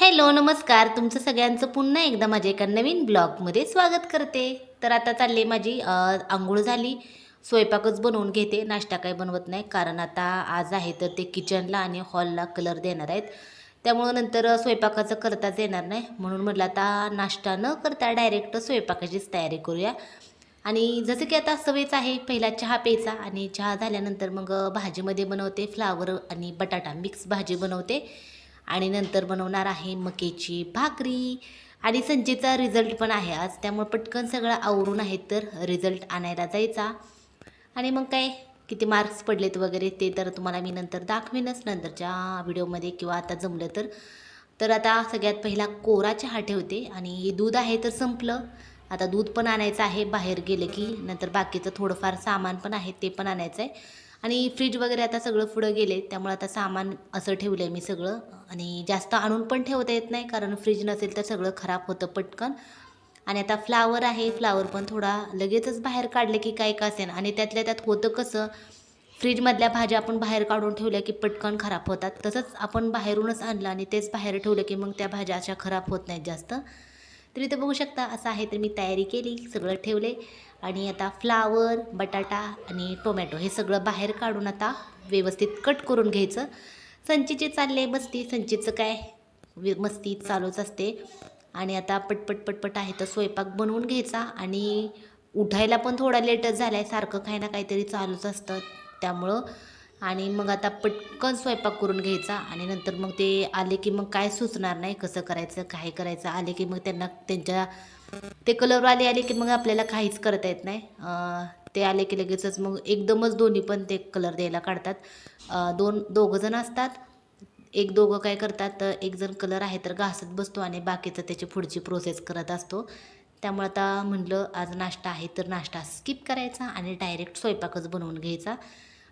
Hello नमस्कार. तुमचं सगळ्यांचं पुन्हा एकदा माझ्या एका नवीन ब्लॉगमध्ये स्वागत करते. तर आता चालले माझी आंघोळ झाली. स्वयंपाकच बनवून घेते. नाश्ता काही बनवत नाही कारण आता आज आहे तर ते किचनला आणि हॉलला कलर देणार आहेत. त्यामुळं नंतर स्वयंपाकाचं करताच येणार नाही. म्हणून म्हटलं आता नाश्ता न करता डायरेक्ट स्वयंपाकाचीच तयारी करूया. आणि जसं की आता सवयच आहे पहिला चहा प्यायचा आणि चहा झाल्यानंतर मग भाजीमध्ये बनवते फ्लावर आणि बटाटा मिक्स भाजी बनवते. आणि नंतर बनवणार आहे मकेची भाकरी. आणि संजेचा रिझल्ट पण आहे आज त्यामुळे पटकन सगळं आवरून आहे तर रिझल्ट आणायला जायचा. आणि मग काय किती मार्क्स पडलेत वगैरे ते तर तुम्हाला मी नंतर दाखवेनच नंतरच्या व्हिडिओमध्ये किंवा आता जमलं तर. तर आता सगळ्यात पहिला कोरा चहा ठेवते आणि दूध आहे तर संपलं. आता दूध पण आणायचं आहे बाहेर गेलं की नंतर बाकीचं थोडंफार सामान पण आहे ते पण आणायचं आहे आणि फ्रीज वगैरे आता सगळं पुढं गेले त्यामुळे आता सामान असं ठेवलं आहे मी सगळं. आणि जास्त आणून पण ठेवता येत नाही कारण फ्रीज नसेल तर सगळं खराब होतं पटकन. आणि आता फ्लावर आहे फ्लावर पण थोडा लगेचच बाहेर काढले की काय का असेल आणि त्यातल्या त्यात होतं कसं फ्रीजमधल्या भाज्या आपण बाहेर काढून ठेवल्या की पटकन खराब होतात. तसंच आपण बाहेरूनच आणलं आणि तेच बाहेर ठेवलं की मग त्या भाज्या अशा खराब होत नाहीत जास्त. तर इथं बघू शकता असं आहे तर मी तयारी केली सगळं ठेवले. आणि आता फ्लावर बटाटा आणि टोमॅटो हे सगळं बाहेर काढून आता व्यवस्थित कट करून घ्यायचं. संचीचे चालले मस्ती संचीचं काय मस्ती चालूच असते. आणि आता पटपट पटपट आहे तर स्वयंपाक बनवून घ्यायचा आणि उठायला पण थोडा लेटच झाला आहे सारखं काही ना काहीतरी चालूच असतं. त्यामुळं आणि मग आता पटकन स्वयंपाक करून घ्यायचा आणि नंतर मग ते आले की मग काय सुचणार नाही कसं करायचं काय करायचं. आले की मग त्यांना त्यांच्या ते कलरवाले आले की मग आपल्याला काहीच करता येत नाही. ते आले की लगेचच मग एकदमच दोन्ही पण ते कलर द्यायला काढतात. दोन दोघं जण असतात. एक दोघं काय करतात तर एक जण कलर आहे तर घासत बसतो आणि बाकीचं त्याची पुढची प्रोसेस करत असतो. त्यामुळे आता म्हटलं आज नाश्ता आहे तर नाश्ता स्किप करायचा आणि डायरेक्ट स्वयंपाकच बनवून घ्यायचा.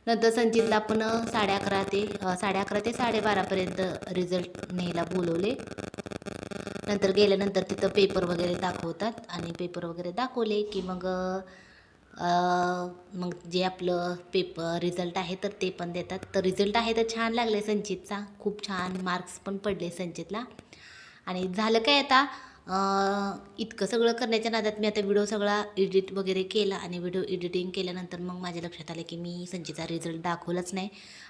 नंतर संचितला आपण साडे अकरा ते साडे अकरा ते साडेबारापर्यंत रिझल्ट न्यायला बोलवले. नंतर गेल्यानंतर तिथं पेपर वगैरे दाखवतात आणि पेपर वगैरे दाखवले की मग मग जे आपलं पेपर रिझल्ट आहे तर ते पण देतात. तर रिझल्ट आहे तर छान लागले संचितचा खूप छान मार्क्स पण पडले संचितला आणि झालं काय आता? इतकं सगळं करण्याच्या नादात मी आता व्हिडिओ सगळा एडिट वगैरे केला आणि व्हिडिओ एडिटिंग केल्यानंतर मग माझ्या लक्षात आलं की मी संचितचा रिझल्ट दाखवलाच नाही.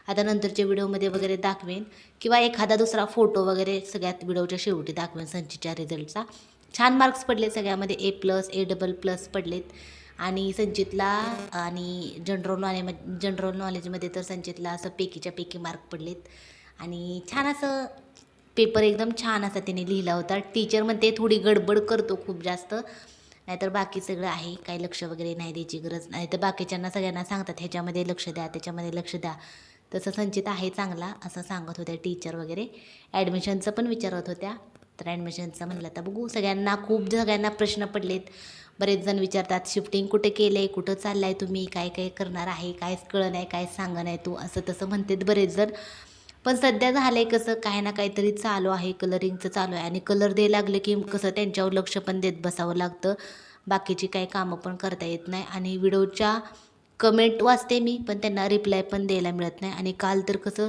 आता नंतरच्या व्हिडिओमध्ये वगैरे दाखवेन किंवा एखादा दुसरा फोटो वगैरे सगळ्यात व्हिडिओच्या शेवटी दाखवेन संचिच्या रिझल्टचा छान मार्क्स पडले सगळ्यामध्ये A plus A double plus पडलेत. आणि संचितला आणि जनरल नॉलेज जनरल नॉलेजमध्ये तर संचितला असं पेकीच्या पैकी मार्क पडलेत. आणि छान असं पेपर एकदम छान असा त्याने लिहिला होता. टीचर म्हणते थोडी गडबड करतो खूप जास्त. नाहीतर बाकी सगळं आहे. काही लक्ष वगैरे नाही द्यायची गरज. नाही तर बाकीच्यांना सगळ्यांना सांगतात ह्याच्यामध्ये लक्ष द्या त्याच्यामध्ये लक्ष द्या. तसं संचित आहे चांगला असं सांगत होत्या टीचर वगैरे. ॲडमिशनचं पण विचारत होत्या. तर ॲडमिशनचं म्हणलं तर बघू सगळ्यांना खूप सगळ्यांना प्रश्न पडलेत. बरेच जण विचारतात शिफ्टिंग कुठे केलं आहे कुठं चाललं आहे तुम्ही? काय काय करणार आहे? कायच कळलं नाही काय सांगा नाही तू? असं तसं म्हणतात बरेच जण. पण सध्या झालं आहे कसं काही ना काहीतरी चालू आहे कलरिंगचं चालू आहे. आणि कलर दे लागले की कसं त्यांच्यावर लक्ष पण देत बसावं लागतं. बाकीची काही कामं पण करता येत नाही. आणि व्हिडिओच्या कमेंट वाचते मी पण त्यांना रिप्लाय पण द्यायला मिळत नाही. आणि काल तर कसं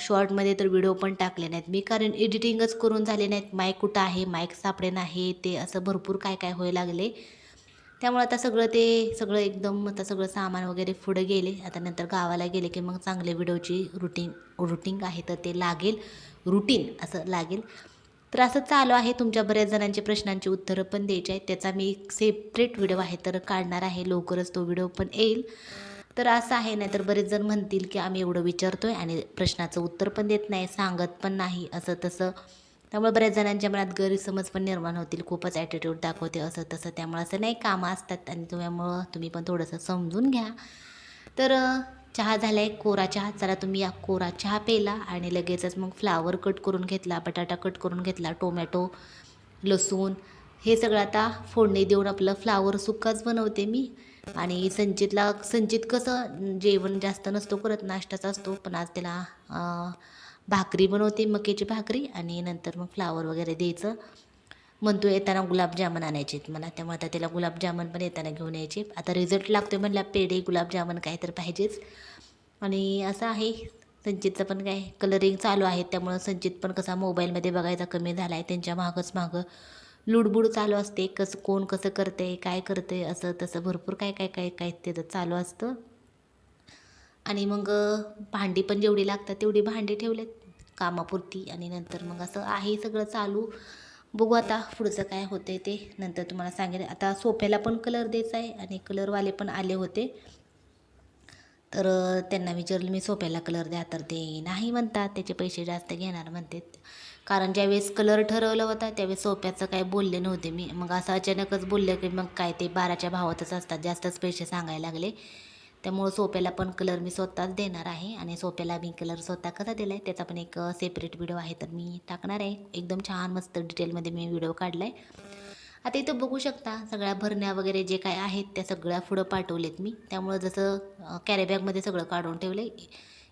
शॉर्टमध्ये तर व्हिडिओ पण टाकले नाहीत मी कारण एडिटिंगच करून झाले नाहीत. माईक कुठं आहे? माईक सापडे नाही ते असं भरपूर काय काय होय लागले. त्यामुळे आता सगळं ते सगळं एकदम आता सगळं सामान वगैरे पुढं गेले. आता नंतर गावाला गेले की मग चांगले व्हिडिओची रुटीन रुटीन आहे तर ते लागेल. रुटीन असं लागेल. तर असं चालू आहे. तुमच्या बऱ्याच जणांचे प्रश्नांची उत्तरं पण द्यायची आहेत. त्याचा मी एक सेपरेट व्हिडिओ आहे तर काढणार आहे. लवकरच तो व्हिडिओ पण येईल. तर असं आहे. नाही तर बरेच जण म्हणतील की आम्ही एवढं विचारतो आहे आणि प्रश्नाचं उत्तर पण देत नाही सांगत पण नाही असं तसं. त्यामुळे बऱ्याच जणांच्या मनात गैरसमज पण निर्माण होतील. खूपच ॲटिट्यूड दाखवते असं तसं त्यामुळे असं नाही कामं असतात आणि त्यामुळं तुम्ही पण थोडंसं समजून घ्या. तर चहा झाला आहे कोरा चहा. चला तुम्ही या कोरा चहा पेला आणि लगेचच मग फ्लावर कट करून घेतला बटाटा कट करून घेतला टोमॅटो लसूण. हे सगळं आता फोडणी देऊन आपलं फ्लावर सुक्काच बनवते मी. आणि संचितला संचित कसं जेवण जास्त नसतो करत नाश्ताच असतो. पण आज त्याला भाकरी बनवते मकेची भाकरी आणि नंतर मग फ्लावर वगैरे द्यायचं. म्हणतो येताना गुलाबजामुन आणायचे आहेत मला. त्यामुळे आता त्याला गुलाबजामुन पण येताना घेऊन यायचे. आता रिझल्ट लागतो आहे म्हणला पेढे गुलाबजामुन काय तर पाहिजेच. आणि असं आहे. संचितचं पण काय कलरिंग चालू आहे. त्यामुळं संचित पण कसा मोबाईलमध्ये बघायचा कमी झाला आहे त्यांच्या मागंच मागं लुडबुड चालू असते. कसं कोण कसं करते काय करते असं तसं भरपूर काय काय काय काय त्याचं चालू असतं. आणि मग भांडी पण जेवढी लागतात तेवढी भांडी ठेवलेत कामापुरती. आणि नंतर मग असं आहे सगळं चालू. बघू आता पुढचं काय होते ते. नंतर तुम्हाला सांगेल आता सोफ्याला पण कलर द्यायचा आहे आणि कलरवाले पण आले होते. तर त्यांना विचारलं मी सोफ्याला कलर द्या तर ते नाही म्हणतात. त्याचे पैसे जास्त घेणार म्हणतात. कारण ज्यावेळेस कलर ठरवला होता त्यावेळेस सोप्याचं काय बोलले नव्हते. मी मग असं अचानकच बोलले की मग काय ते बाराच्या भावातच असतात. जास्तच पैसे सांगायला लागले. त्यामुळं सोप्याला पण कलर मी स्वतःच देणार आहे आणि सोप्याला मी कलर स्वतः कसा दिला आहे त्याचा पण एक सेपरेट व्हिडिओ आहे तर मी टाकणार आहे. एकदम छान मस्त डिटेलमध्ये मी व्हिडिओ काढला आहे आता इथं बघू शकता सगळ्या भरण्या वगैरे जे काय आहेत त्या सगळ्या पुढं पाठवलेत मी. त्यामुळं जसं कॅरीबॅगमध्ये सगळं काढून ठेवलं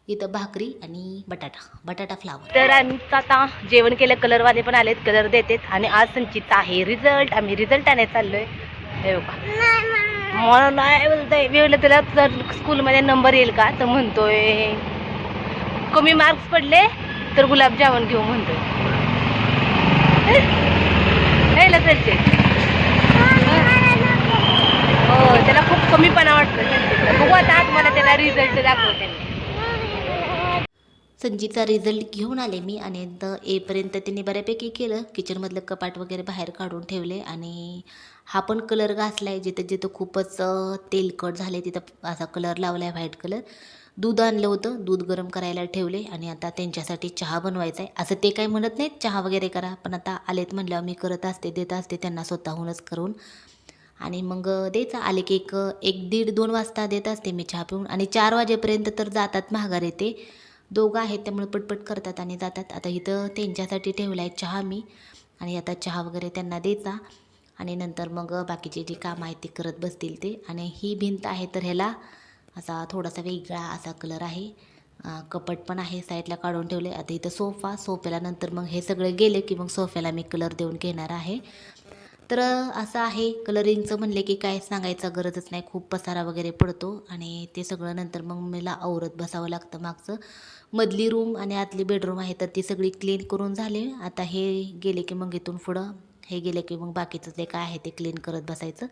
इथं भाकरी आणि बटाटा बटाटा फ्लावर तर आमचं आता जेवण केलं कलरवाले पण आलेत कलर देतात. आणि आज संचित आहे रिझल्ट आम्ही रिझल्ट आणायला चाललोय. आहे मला नाही बोलतंय. मी म्हटलं त्याला तर स्कूलमध्ये नंबर येईल का? तर म्हणतोय. कमी मार्क्स पडले तर गुलाबजामुन घेऊ म्हणतोय. हे हो त्याला खूप कमीपणा वाटतो बघू आता तुम्हाला त्याला रिझल्ट दाखवते संजीचा रिझल्ट घेऊन आले मी आणि द त्यांनी बऱ्यापैकी केलं. किचनमधलं कपाट वगैरे बाहेर काढून ठेवले आणि हा पण कलर घासला आहे जिथं जिथं खूपच तेलकट झाले तिथं असा कलर लावला आहे व्हाईट कलर. दूध आणलं होतं दूध गरम करायला ठेवले आणि आता त्यांच्यासाठी चहा बनवायचा आहे असं ते काही म्हणत नाहीत चहा वगैरे करा. पण आता आलेत म्हणल्यावर मी करत असते देत असते त्यांना स्वतःहूनच करून. आणि मग द्यायचं. आले की एक एक दीड दोन वाजता देत असते मी चहा पिऊन. आणि चार वाजेपर्यंत तर जातात महागार येते. दोघं आहेत त्यामुळे पटपट करतात आणि जातात. आता इथं त्यांच्यासाठी ठेवला आहे चहा मी. आणि आता चहा वगैरे त्यांना द्यायचा. आणि नंतर मग बाकीचे जे कामं आहेत ते करत बसतील ते. आणि ही भिंत आहे तर ह्याला असा थोडासा वेगळा असा कलर आहे. कपट पण आहे साईडला काढून ठेवले. आता इथं सोफा सोफ्याला नंतर मग हे सगळे गेले की मग सोफ्याला मी कलर देऊन घेणार आहे. तर असं आहे. कलरिंगचं म्हणले की काय सांगायचा गरजच नाही. खूप पसारा वगैरे पडतो आणि ते सगळं नंतर मग मला आवरत बसावं लागतं मागचं. मधली रूम आणि आतली बेडरूम आहे तर ती सगळी क्लीन करून झाली. आता हे गेले की मग इथून पुढं हे गेले की मग बाकीचं जे काय आहे ते क्लीन करत बसायचं.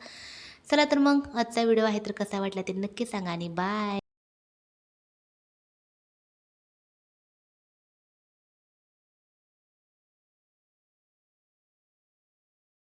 चला तर मग आजचा व्हिडिओ आहे तर कसा वाटला ते नक्की सांगा आणि बाय